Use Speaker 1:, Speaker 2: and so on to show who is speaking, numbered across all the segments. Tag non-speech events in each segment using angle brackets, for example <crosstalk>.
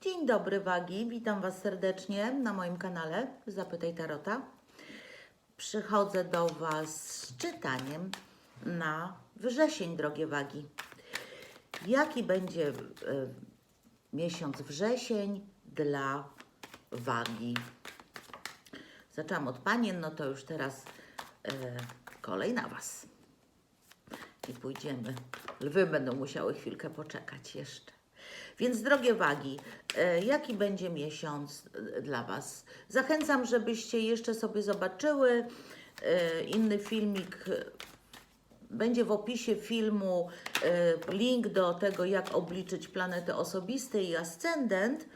Speaker 1: Dzień dobry wagi, witam Was serdecznie na moim kanale Zapytaj Tarota. Przychodzę do Was z czytaniem na wrzesień, drogie wagi. Jaki będzie e, miesiąc wrzesień dla wagi? Zaczęłam od panien, no to już teraz e, kolej na Was. I pójdziemy. Lwy będą musiały chwilkę poczekać jeszcze. Więc drogie wagi, e, jaki będzie miesiąc e, dla Was? Zachęcam, żebyście jeszcze sobie zobaczyły e, inny filmik. Będzie w opisie filmu link do tego, jak obliczyć planety osobiste i ascendent.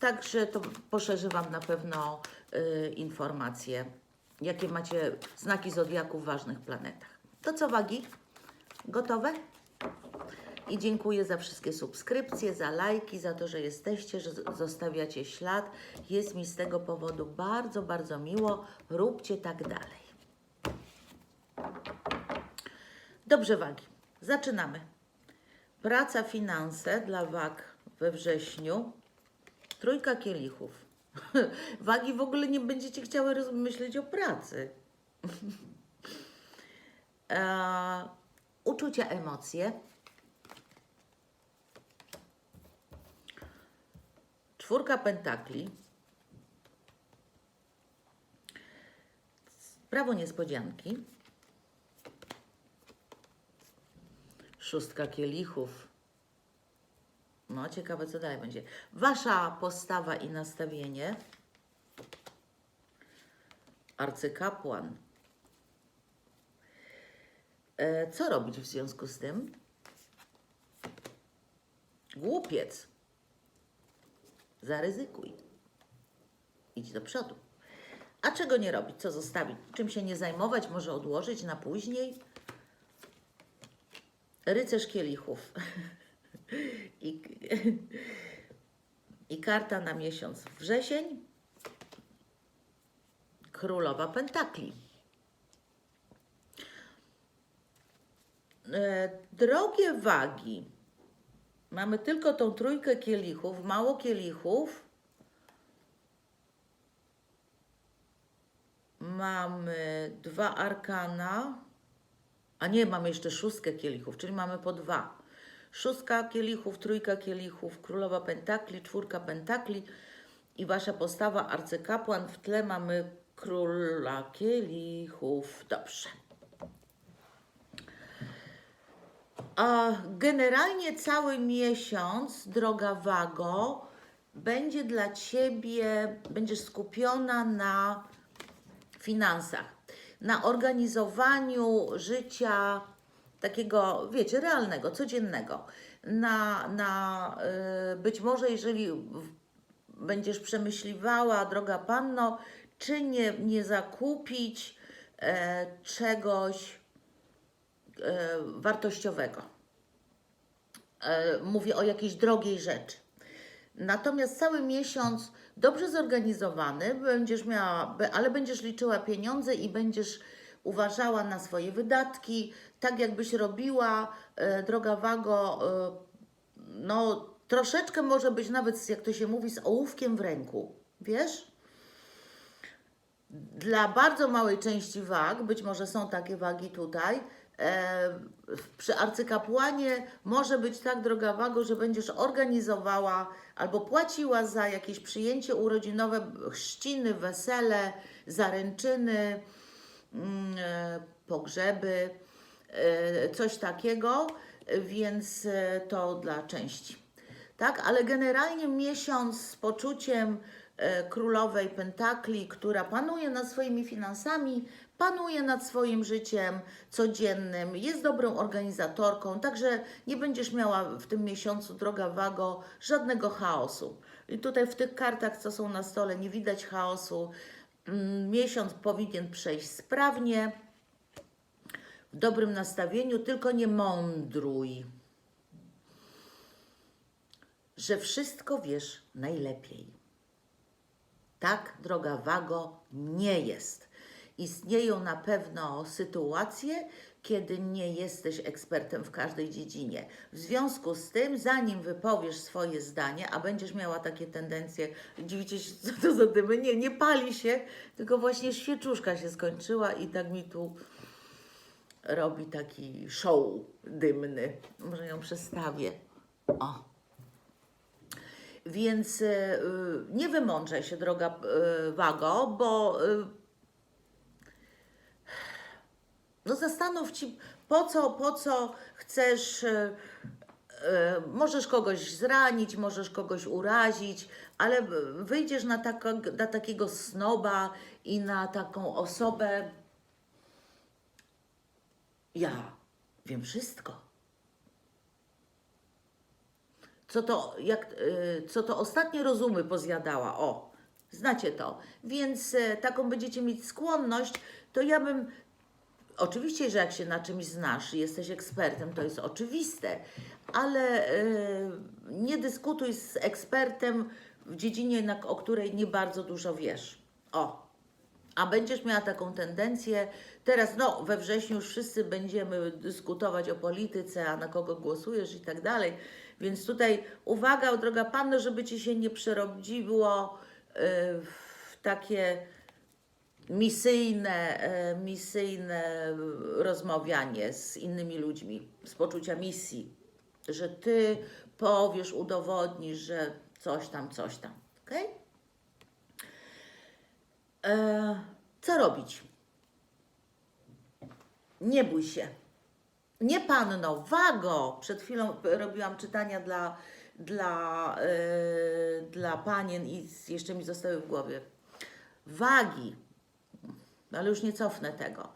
Speaker 1: Także to poszerzy Wam na pewno informacje, jakie macie znaki zodiaku w ważnych planetach. To co wagi? Gotowe? I dziękuję za wszystkie subskrypcje, za lajki, za to, że jesteście, że zostawiacie ślad. Jest mi z tego powodu bardzo, bardzo miło. Róbcie tak dalej. Dobrze, wagi. Zaczynamy. Praca, finanse dla wag we wrześniu. Trójka kielichów. <laughs> Wagi w ogóle nie będziecie chciały myśleć o pracy. <laughs> e, uczucia, emocje. Czwórka pentakli. Prawo niespodzianki. Szóstka kielichów. No, ciekawe co dalej będzie. Wasza postawa i nastawienie. Arcykapłan. E, co robić w związku z tym? Głupiec. Zaryzykuj. Idź do przodu. A czego nie robić? Co zostawić? Czym się nie zajmować? Może odłożyć na później? Rycerz kielichów. <laughs> I, I karta na miesiąc wrzesień. Królowa Pentakli. E, drogie wagi. Mamy tylko tą trójkę kielichów, mało kielichów. Mamy dwa arkana. A nie, mamy jeszcze szóstkę kielichów, czyli mamy po dwa. Szóstka kielichów, trójka kielichów, królowa pentakli, czwórka pentakli i wasza postawa arcykapłan. W tle mamy króla kielichów. Dobrze. A generalnie cały miesiąc, droga Wago, będzie dla Ciebie, będziesz skupiona na finansach, na organizowaniu życia takiego, wiecie, realnego, codziennego. Na, na y, być może, jeżeli będziesz przemyśliwała, droga panno, czy nie, nie zakupić e, czegoś wartościowego. E, mówię o jakiejś drogiej rzeczy. Natomiast cały miesiąc dobrze zorganizowany, będziesz miała, ale będziesz liczyła pieniądze i będziesz uważała na swoje wydatki, tak jakbyś robiła, e, droga Wago, e, no troszeczkę może być nawet, jak to się mówi, z ołówkiem w ręku, wiesz? Dla bardzo małej części wag, być może są takie wagi tutaj, e, przy arcykapłanie może być tak, droga wago, że będziesz organizowała albo płaciła za jakieś przyjęcie urodzinowe, chrzciny, wesele, zaręczyny, mm, e, pogrzeby, e, coś takiego, więc e, to dla części. Tak, ale generalnie miesiąc z poczuciem e, królowej Pentakli, która panuje nad swoimi finansami, panuje nad swoim życiem codziennym, jest dobrą organizatorką, także nie będziesz miała w tym miesiącu, droga Wago, żadnego chaosu. I tutaj w tych kartach, co są na stole, nie widać chaosu. Mm, Miesiąc powinien przejść sprawnie, w dobrym nastawieniu, tylko nie mądruj że wszystko wiesz najlepiej. Tak, droga Wago, nie jest. Istnieją na pewno sytuacje, kiedy nie jesteś ekspertem w każdej dziedzinie. W związku z tym, zanim wypowiesz swoje zdanie, a będziesz miała takie tendencje, dziwicie się, co to za dymy? Nie, nie pali się, tylko właśnie świeczuszka się skończyła i tak mi tu robi taki show dymny. Może ją przestawię. O. Więc y, y, nie wymądrzaj się, droga y, Wago, bo no zastanów ci, po co, po co chcesz, możesz kogoś zranić, możesz kogoś urazić, ale wyjdziesz na, taka, na takiego snoba i na taką osobę, ja wiem wszystko. Co to, jak, e, co to ostatnie rozumy pozjadała, o, znacie to. Więc e, taką będziecie mieć skłonność, to ja bym Oczywiście, że jak się na czymś znasz i jesteś ekspertem, to jest oczywiste, ale e, nie dyskutuj z ekspertem w dziedzinie, na, o której nie bardzo dużo wiesz. O, a będziesz miała taką tendencję, teraz no we wrześniu już wszyscy będziemy dyskutować o polityce, a na kogo głosujesz i tak dalej, więc tutaj uwaga, droga panno, żeby ci się nie przerodziło e, w takie misyjne, e, misyjne rozmawianie z innymi ludźmi, z poczucia misji, że ty powiesz, udowodnisz, że coś tam, coś tam. ok? E, co robić? Nie bój się. Nie panno, wago! Przed chwilą robiłam czytania dla, dla, e, dla panien i jeszcze mi zostały w głowie. Wagi, ale już nie cofnę tego.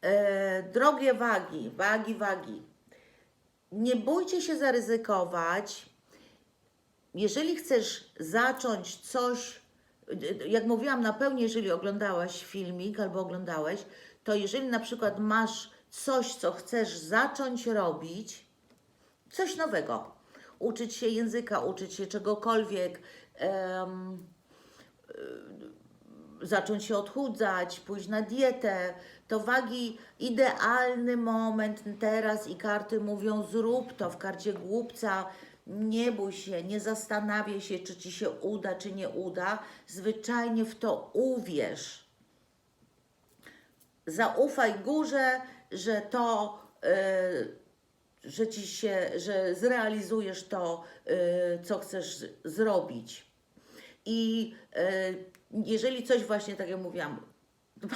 Speaker 1: E, drogie wagi, wagi, wagi. Nie bójcie się zaryzykować. Jeżeli chcesz zacząć coś, jak mówiłam na pełni, jeżeli oglądałaś filmik albo oglądałeś, to jeżeli na przykład masz coś, co chcesz zacząć robić, coś nowego, uczyć się języka, uczyć się czegokolwiek, em, zacząć się odchudzać, pójść na dietę, to wagi idealny moment teraz i karty mówią zrób to w karcie głupca, nie bój się, nie zastanawiaj się, czy ci się uda, czy nie uda, zwyczajnie w to uwierz. Zaufaj górze, że to, y, że ci się, że zrealizujesz to, y, co chcesz zrobić. I e, jeżeli coś właśnie, tak jak mówiłam,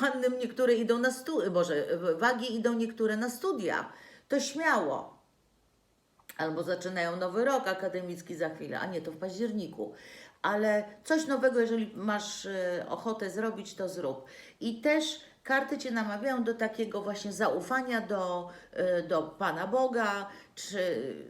Speaker 1: panny niektóre idą na studia, może wagi idą niektóre na studia, to śmiało. Albo zaczynają nowy rok akademicki za chwilę, a nie, to w październiku. Ale coś nowego, jeżeli masz e, ochotę zrobić, to zrób. I też karty Cię namawiają do takiego właśnie zaufania do, e, do Pana Boga, czy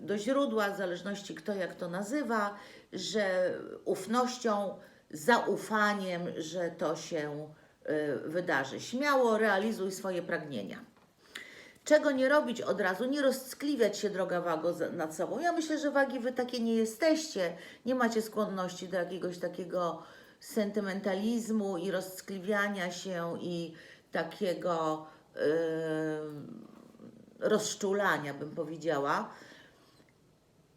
Speaker 1: do źródła, w zależności kto jak to nazywa, że ufnością, zaufaniem, że to się e, wydarzy. Śmiało realizuj swoje pragnienia. Czego nie robić od razu? Nie rozckliwiać się, droga wago, nad sobą. Ja myślę, że wagi wy takie nie jesteście. Nie macie skłonności do jakiegoś takiego sentymentalizmu i rozckliwiania się i takiego yy, rozczulania, bym powiedziała.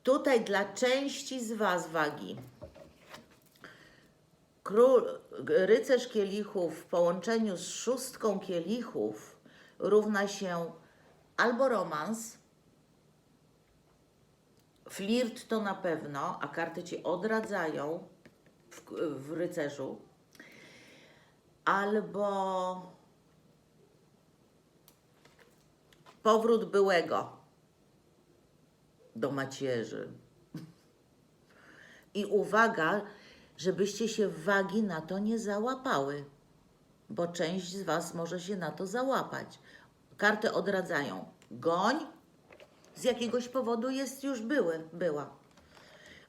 Speaker 1: Tutaj dla części z Was wagi. Król, rycerz kielichów w połączeniu z szóstką kielichów równa się albo romans, flirt to na pewno, a karty ci odradzają w, w rycerzu, albo powrót byłego do macierzy. <laughs> I uwaga, żebyście się wagi na to nie załapały, bo część z Was może się na to załapać. Karty odradzają. Goń z jakiegoś powodu jest już były, była.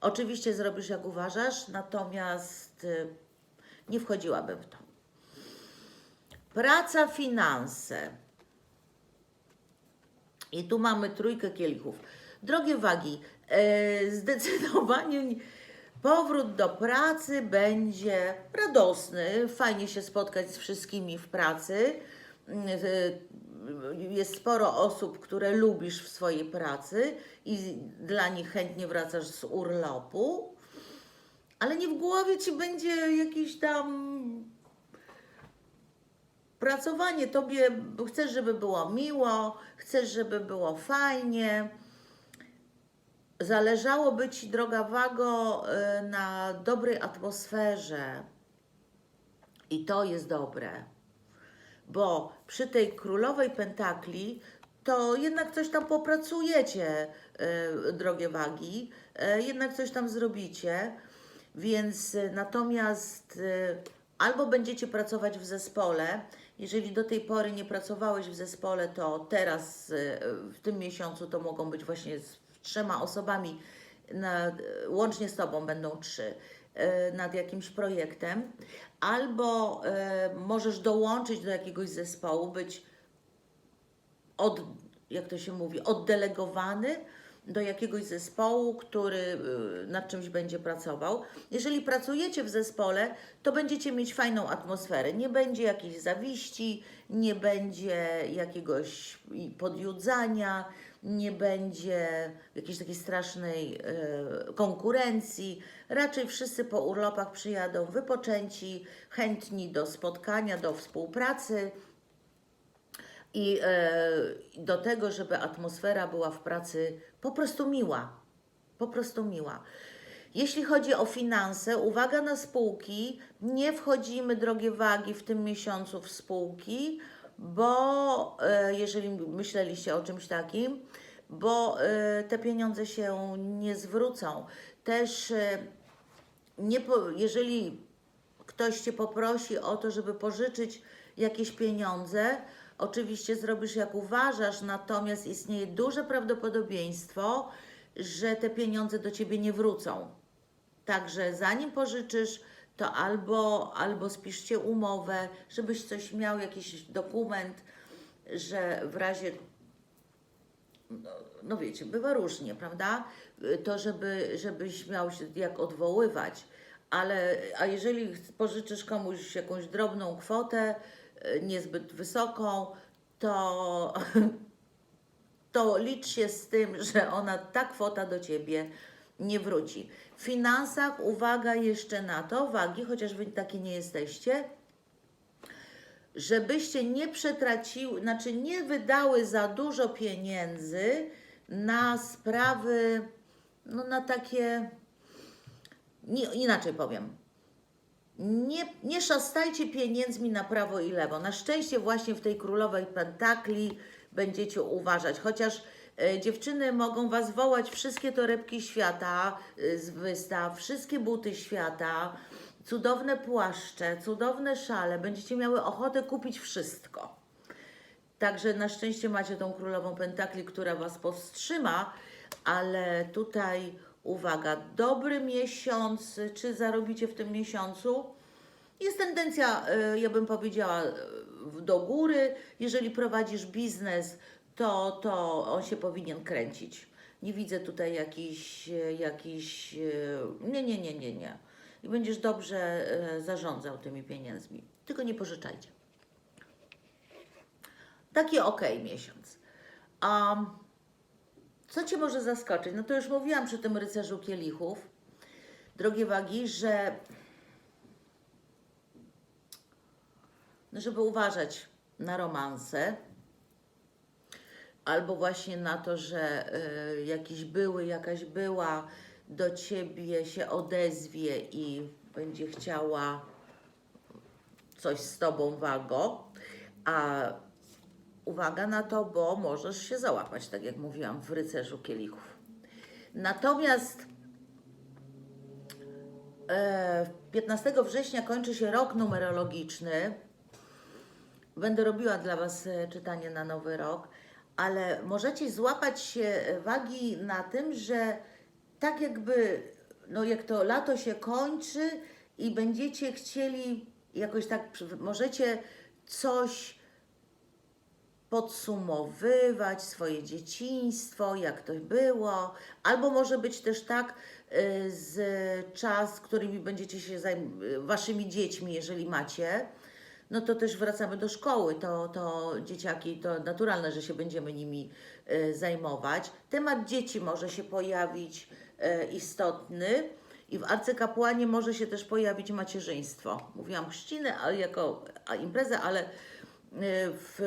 Speaker 1: Oczywiście zrobisz jak uważasz, natomiast y, nie wchodziłabym w to. Praca, finanse. I tu mamy trójkę kielichów. Drogie wagi, e, zdecydowanie nie- powrót do pracy będzie radosny. Fajnie się spotkać z wszystkimi w pracy. Mm, e, jest sporo osób, które lubisz w swojej pracy i dla nich chętnie wracasz z urlopu, ale nie w głowie ci będzie jakiś tam pracowanie. Tobie chcesz, żeby było miło, chcesz, żeby było fajnie. Zależałoby ci, droga Wago, y, na dobrej atmosferze. I to jest dobre bo przy tej królowej pentakli to jednak coś tam popracujecie, e, drogie wagi, e, jednak coś tam zrobicie, więc natomiast albo będziecie pracować w zespole, jeżeli do tej pory nie pracowałeś w zespole, to teraz e, w tym miesiącu to mogą być właśnie z trzema osobami, na, łącznie z Tobą będą trzy e, nad jakimś projektem, albo możesz dołączyć do jakiegoś zespołu, być od, jak to się mówi, oddelegowany do jakiegoś zespołu, który y, nad czymś będzie pracował. Jeżeli pracujecie w zespole, to będziecie mieć fajną atmosferę. Nie będzie jakiejś zawiści, nie będzie jakiegoś podjudzania, nie będzie jakiejś takiej strasznej y, konkurencji. Raczej wszyscy po urlopach przyjadą wypoczęci, chętni do spotkania, do współpracy i e, do tego, żeby atmosfera była w pracy po prostu miła. Po prostu miła. Jeśli chodzi o finanse, uwaga na spółki, nie wchodzimy, drogie wagi, w tym miesiącu w spółki, bo e, jeżeli myśleliście o czymś takim, bo e, te pieniądze się nie zwrócą. Też nie po, jeżeli ktoś Cię poprosi o to, żeby pożyczyć jakieś pieniądze, oczywiście zrobisz jak uważasz, natomiast istnieje duże prawdopodobieństwo, że te pieniądze do Ciebie nie wrócą. Także zanim pożyczysz, to albo, albo spiszcie umowę, żebyś coś miał, jakiś dokument, że w razie no, no wiecie, bywa różnie, prawda? To, żeby, żebyś miał się jak odwoływać, ale a jeżeli pożyczysz komuś jakąś drobną kwotę, niezbyt wysoką, to, <laughs> to licz się z tym, że ona, ta kwota do Ciebie nie wróci. W finansach uwaga jeszcze na to, wagi, chociaż Wy takie nie jesteście, żebyście nie przetraciły, znaczy nie wydały za dużo pieniędzy na sprawy, no na takie, nie, inaczej powiem, nie, nie szastajcie pieniędzmi na prawo i lewo. Na szczęście właśnie w tej królowej pentakli będziecie uważać, chociaż e, dziewczyny mogą Was wołać wszystkie torebki świata e, z wystaw, wszystkie buty świata, cudowne płaszcze, cudowne szale. Będziecie miały ochotę kupić wszystko. Także na szczęście macie tą królową pentakli, która Was powstrzyma, ale tutaj uwaga, dobry miesiąc, czy zarobicie w tym miesiącu? Jest tendencja, y, ja bym powiedziała, y, do góry. Jeżeli prowadzisz biznes, to, to on się powinien kręcić. Nie widzę tutaj jakiś, y, jakiś, nie, nie, nie, nie, nie. I będziesz dobrze zarządzał tymi pieniędzmi. Tylko nie pożyczajcie. Taki ok miesiąc. Um, co Cię może zaskoczyć? No to już mówiłam przy tym rycerzu kielichów, drogie wagi, że żeby uważać na romanse, albo właśnie na to, że y, jakiś były, jakaś była do Ciebie się odezwie i będzie chciała coś z Tobą wago, a uwaga na to, bo możesz się załapać, tak jak mówiłam, w rycerzu kielichów. Natomiast e, 15 września kończy się rok numerologiczny. Będę robiła dla Was e, czytanie na nowy rok, ale możecie złapać się e, wagi na tym, że tak jakby, no jak to lato się kończy i będziecie chcieli jakoś tak, możecie coś podsumowywać swoje dzieciństwo, jak to było, albo może być też tak y, z czas, którymi będziecie się zajmować, waszymi dziećmi, jeżeli macie. No to też wracamy do szkoły. To, to dzieciaki, to naturalne, że się będziemy nimi e, zajmować. Temat dzieci może się pojawić e, istotny. I w arcykapłanie może się też pojawić macierzyństwo. Mówiłam chrzciny ale jako imprezę, ale e, w,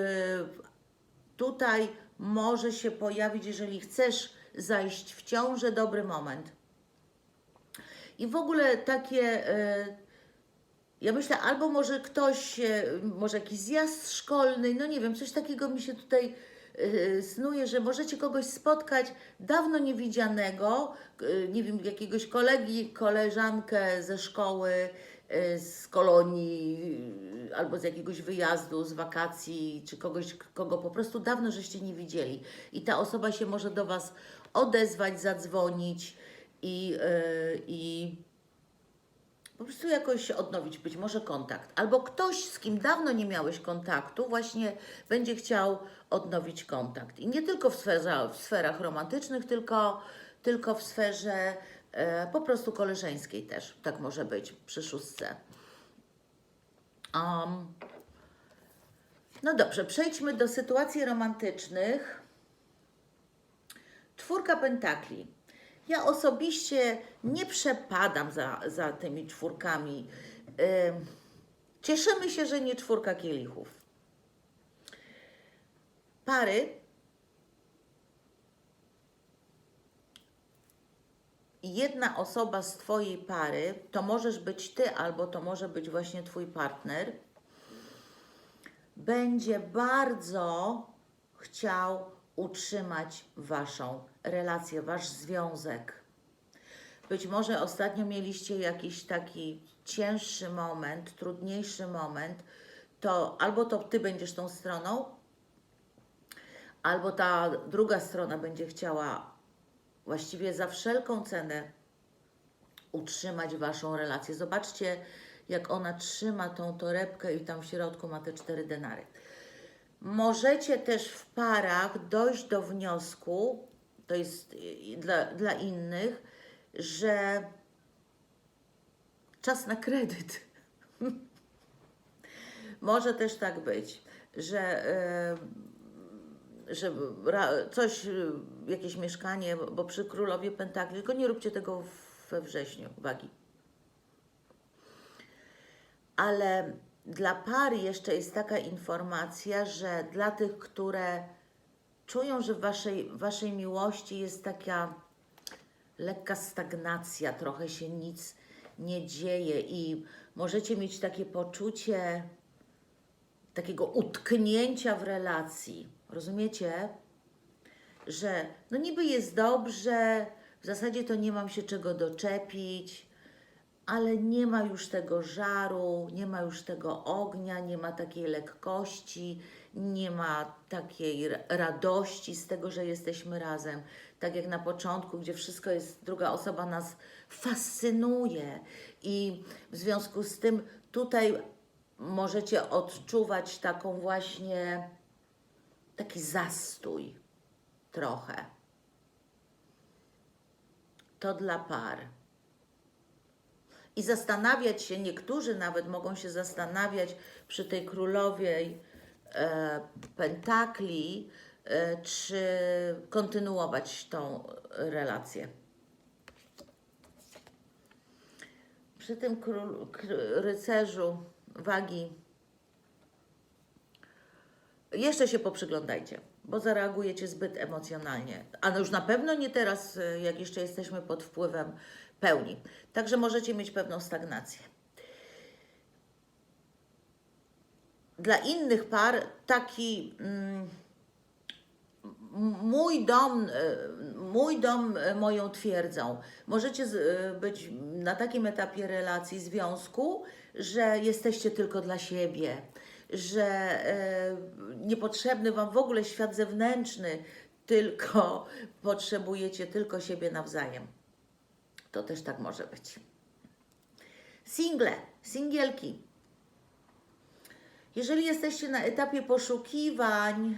Speaker 1: tutaj może się pojawić, jeżeli chcesz zajść w ciążę, dobry moment. I w ogóle takie, ja myślę, albo może ktoś, e, może jakiś zjazd szkolny, no nie wiem, coś takiego mi się tutaj e, snuje, że możecie kogoś spotkać dawno niewidzianego, e, nie wiem, jakiegoś kolegi, koleżankę ze szkoły, z kolonii, albo z jakiegoś wyjazdu, z wakacji, czy kogoś, kogo po prostu dawno żeście nie widzieli. I ta osoba się może do Was odezwać, zadzwonić i, i po prostu jakoś odnowić być może kontakt. Albo ktoś, z kim dawno nie miałeś kontaktu, właśnie będzie chciał odnowić kontakt. I nie tylko w, sferze, w sferach romantycznych, tylko, tylko w sferze e, po prostu koleżeńskiej też. Tak może być przy szóstce. Um, no dobrze, przejdźmy do sytuacji romantycznych. Czwórka pentakli. Ja osobiście nie przepadam za, za tymi czwórkami. Ym, Cieszymy się, że nie czwórka kielichów. Pary. Jedna osoba z Twojej pary, to możesz być Ty, albo to może być właśnie Twój partner, będzie bardzo chciał utrzymać Waszą relację, Wasz związek. Być może ostatnio mieliście jakiś taki cięższy moment, trudniejszy moment, to albo to Ty będziesz tą stroną, albo ta druga strona będzie chciała właściwie za wszelką cenę utrzymać Waszą relację. Zobaczcie, jak ona trzyma tą torebkę i tam w środku ma te cztery denary. Możecie też w parach dojść do wniosku, to jest dla, dla innych, że czas na kredyt. <laughs> Może też tak być, że, e, że coś, y, jakieś mieszkanie, bo przy królowie pentakli, tylko nie róbcie tego we wrześniu, wagi. Ale dla par jeszcze jest taka informacja, że dla tych, które czują, że w waszej, waszej miłości jest taka lekka stagnacja, trochę się nic nie dzieje i możecie mieć takie poczucie takiego utknięcia w relacji. Rozumiecie? Że no niby jest dobrze, w zasadzie to nie mam się czego doczepić, ale nie ma już tego żaru, nie ma już tego ognia, nie ma takiej lekkości, nie ma takiej ra- radości z tego, że jesteśmy razem. Tak jak na początku, gdzie wszystko jest, druga osoba nas fascynuje i w związku z tym tutaj możecie odczuwać taką właśnie taki zastój trochę. To dla par. I zastanawiać się, niektórzy nawet mogą się zastanawiać przy tej królowej e, pentakli, e, czy kontynuować tą relację. Przy tym król, kr, rycerzu wagi jeszcze się poprzyglądajcie, bo zareagujecie zbyt emocjonalnie. A no już na pewno nie teraz, y, jak jeszcze jesteśmy pod wpływem pełni. Także możecie mieć pewną stagnację. Dla innych par taki mm, mój dom, y, mój dom y, moją twierdzą. Możecie y, być na takim etapie relacji, związku, że jesteście tylko dla siebie, że e, niepotrzebny Wam w ogóle świat zewnętrzny, tylko <laughs> potrzebujecie tylko siebie nawzajem. To też tak może być. Single, singielki. Jeżeli jesteście na etapie poszukiwań,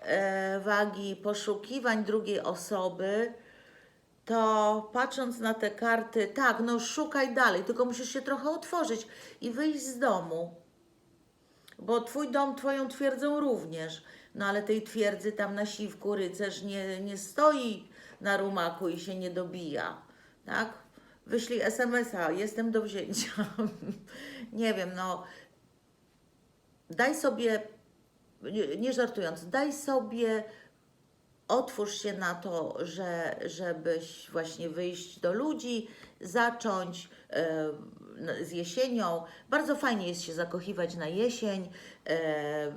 Speaker 1: e, wagi, poszukiwań drugiej osoby, to patrząc na te karty, tak, no szukaj dalej, tylko musisz się trochę otworzyć i wyjść z domu. Bo twój dom, twoją twierdzą również. No ale tej twierdzy tam na siwku rycerz nie, nie stoi na rumaku i się nie dobija. Tak? Wyślij SMS-a, jestem do wzięcia. <laughs> nie wiem, no. Daj sobie, nie, żartując, daj sobie otwórz się na to, że, żebyś właśnie wyjść do ludzi, zacząć z jesienią. Bardzo fajnie jest się zakochiwać na jesień. E,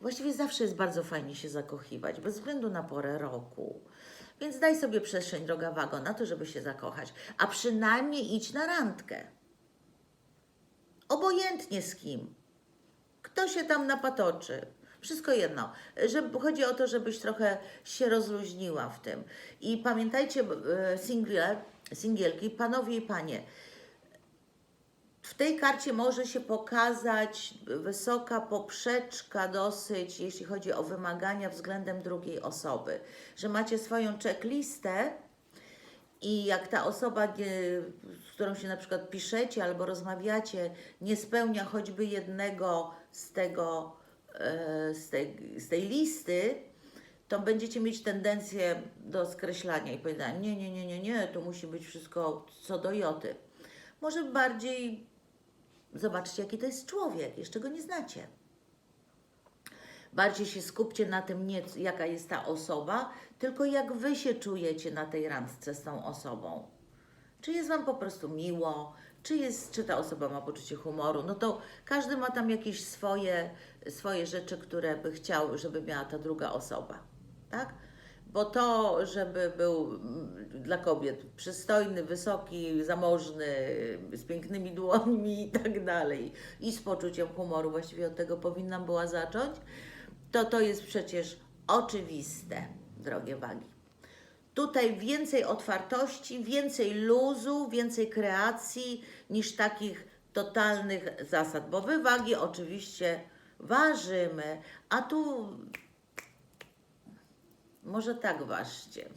Speaker 1: właściwie zawsze jest bardzo fajnie się zakochiwać, bez względu na porę roku. Więc daj sobie przestrzeń, droga wago, na to, żeby się zakochać. A przynajmniej idź na randkę. Obojętnie z kim. Kto się tam napatoczy? Wszystko jedno. Żeby, chodzi o to, żebyś trochę się rozluźniła w tym. I pamiętajcie, e, single, singielki, panowie i panie, w tej karcie może się pokazać wysoka poprzeczka dosyć, jeśli chodzi o wymagania względem drugiej osoby. Że macie swoją checklistę i jak ta osoba, z którą się na przykład piszecie albo rozmawiacie, nie spełnia choćby jednego z tego, e, z tej, z tej listy, to będziecie mieć tendencję do skreślania i powiedzenia, nie, nie, nie, nie, nie, to musi być wszystko co do joty. Może bardziej zobaczcie, jaki to jest człowiek, jeszcze go nie znacie. Bardziej się skupcie na tym, nie jaka jest ta osoba, tylko jak wy się czujecie na tej randce z tą osobą. Czy jest wam po prostu miło, czy, jest, czy ta osoba ma poczucie humoru. No to każdy ma tam jakieś swoje, swoje rzeczy, które by chciał, żeby miała ta druga osoba. Tak? Bo to, żeby był mm, dla kobiet przystojny, wysoki, zamożny, z pięknymi dłońmi i tak dalej, i z poczuciem humoru, właściwie od tego powinnam była zacząć, to to jest przecież oczywiste, drogie wagi. Tutaj więcej otwartości, więcej luzu, więcej kreacji niż takich totalnych zasad, bo wy wagi oczywiście ważymy, a tu może tak ważcie. <laughs>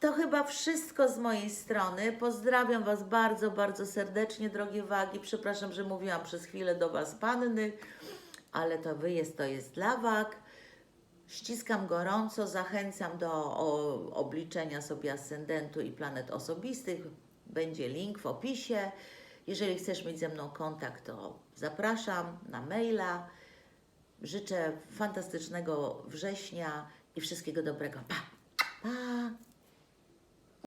Speaker 1: To chyba wszystko z mojej strony. Pozdrawiam Was bardzo, bardzo serdecznie, drogie wagi. Przepraszam, że mówiłam przez chwilę do Was panny, ale to Wy jest, to jest dla wag. Ściskam gorąco, zachęcam do o, obliczenia sobie ascendentu i planet osobistych. Będzie link w opisie. Jeżeli chcesz mieć ze mną kontakt, to zapraszam na maila. Życzę fantastycznego września i wszystkiego dobrego. Pa! Pa!